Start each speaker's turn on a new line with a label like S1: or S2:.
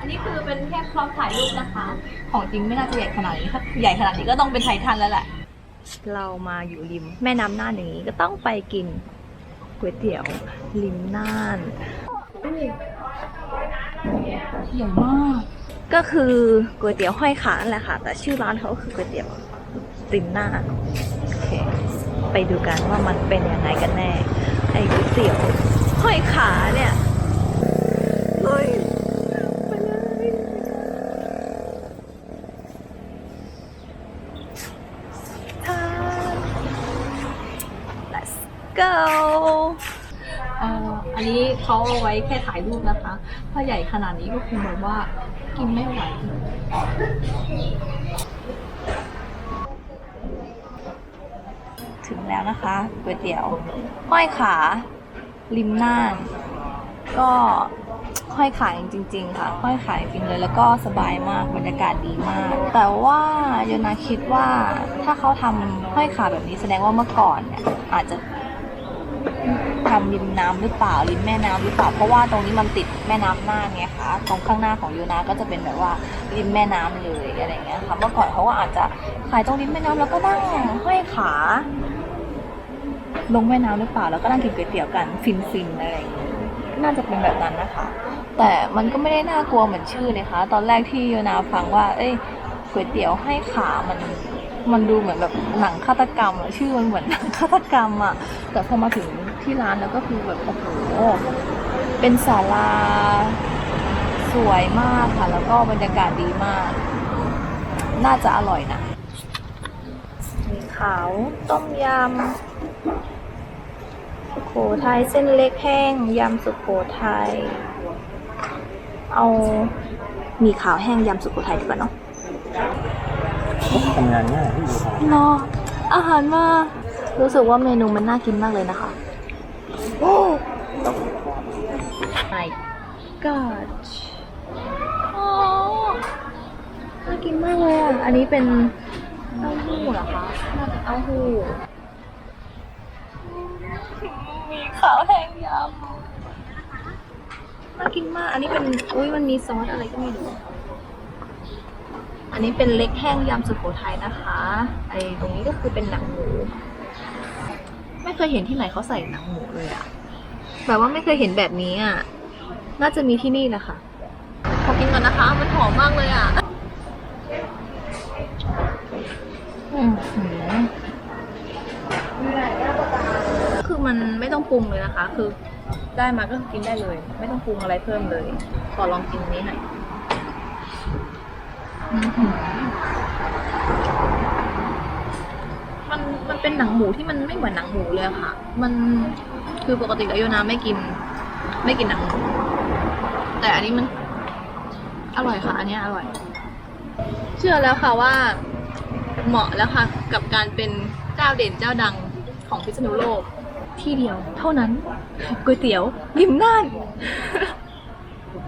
S1: อันนี้คือเป็นแค่พร้อมถ่ายรูปนะคะ ของจริงไม่น่าจะใหญ่ขนาดนี้ถ้าใหญ่ขนาดนี้ก็ต้องเป็นไททันแล้วแหละ เรามาอยู่ริม แม่น้ำน่านอย่างนี้ก็ต้องไปกินก๋วยเตี๋ยวริมน่านใหญ่มาก ก็คือก๋วยเตี๋ยวห้อยขานั่นแหละค่ะ แต่ชื่อร้านเขาก็คือก๋วยเตี๋ยวริมน่านโอเคไปดูกันว่ามันเป็นยังไงกันแน่ไอ้ก๋วยเตี๋ยวห้อยขาเนี่ย เฮ้ยไปเลยทาน let's go อันนี้เขาเอาไว้แค่ถ่ายรูปนะคะ ถ้าใหญ่ขนาดนี้ก็คงแบบว่ากินไม่ไหวถึงแล้วนะคะก๋วยเตี๋ยว ห้อยขาริมน่านก็ห้อยขายจริง ๆ ค่ะห้อยขายจริงเลยแล้วก็สบายมากบรรยากาศดีมาก แต่ว่าโยนาคิดว่าถ้าเขาทำห้อยขาแบบนี้แสดงว่าเมื่อก่อนเนี่ยอาจจะ ทำริมน้ำหรือเปล่าริมแม่น้ำหรือเปล่า เพราะว่าตรงนี้มันติดแม่น้ำน่านไงคะตรงข้างหน้าของโยนาก็จะเป็นแบบว่าริมแม่น้ำเลยอะไรเงี้ยค่ะเมื่อก่อนเขาก็อาจจะขายตรงริมแม่น้ำแล้วก็นั่งห้อยขา ลงแม่น้ำหรือเปล่าแล้วก็นั่งกินก๋วยเตี๋ยวกันฟินๆอะไรอย่างเงี้ยน่าจะเป็นแบบนั้นนะคะ แต่มันก็ไม่ได้น่ากลัวเหมือนชื่อนะคะ ตอนแรกที่โยนาฟังว่า เอ้ยก๋วยเตี๋ยวให้ขามันมันดูเหมือนแบบหนังฆาตกรรมอะชื่อมันเหมือนหนังฆาตกรรมอะแต่พอมาถึง ที่ร้านแล้วก็คือแบบโอ้โหเป็นศาลาสวยมากค่ะ แล้วก็บรรยากาศดีมาก น่าจะอร่อยนะมีขาวต้มยำสุโขทัยเส้นเล็กแห้งยำสุโขทัยเอามีขาวแห้งยำสุโขทัยดีกว่าเนาะ
S2: ทำงานง่ายที่อยู่ท
S1: เนาะอาหารมารู้สึกว่าเมนูมันน่ากินมากเลยนะคะ โอ้ my god อ๋อน่ากินมากเลยอะ อันนี้เป็นเต้าหู้เหรอคะน่าจะเต้าหู้มีขาวแห้งยำน่ากินมาก อันนี้เป็น อุ้ยมันมีซอสอะไรก็ไม่รู้ อันนี้เป็นเล็กแห้งยำสุโขทัยนะคะ ไอ้ตรงนี้ก็คือเป็นหนังหมู ไม่เคยเห็นที่ไหนเขาใส่หนังหมูเลยอะแบบว่าไม่เคยเห็นแบบนี้อะ น่าจะมีที่นี่แหละค่ะขอกินก่อนนะคะ มันหอมมากเลยอะอืมหือคือมันไม่ต้องปรุงเลยนะคะ คือได้มาก็กินได้เลย ไม่ต้องปรุงอะไรเพิ่มเลย ขอลองกินนี้หน่อยอื้อหือมันมันเป็นหนังหมูที่มันไม่เหมือนหนังหมูเลยอะค่ะ มันคือปกติแล้วโยนาไม่กิน ไม่กินหนังหมู แต่อันนี้มัน อร่อยค่ะ อันนี้อร่อย เชื่อแล้วค่ะว่า เหมาะแล้วค่ะ กับการเป็นเจ้าเด่นเจ้าดังของพิษณุโลก ที่เดียว เท่านั้นก๋วยเตี๋ยวริมน่าน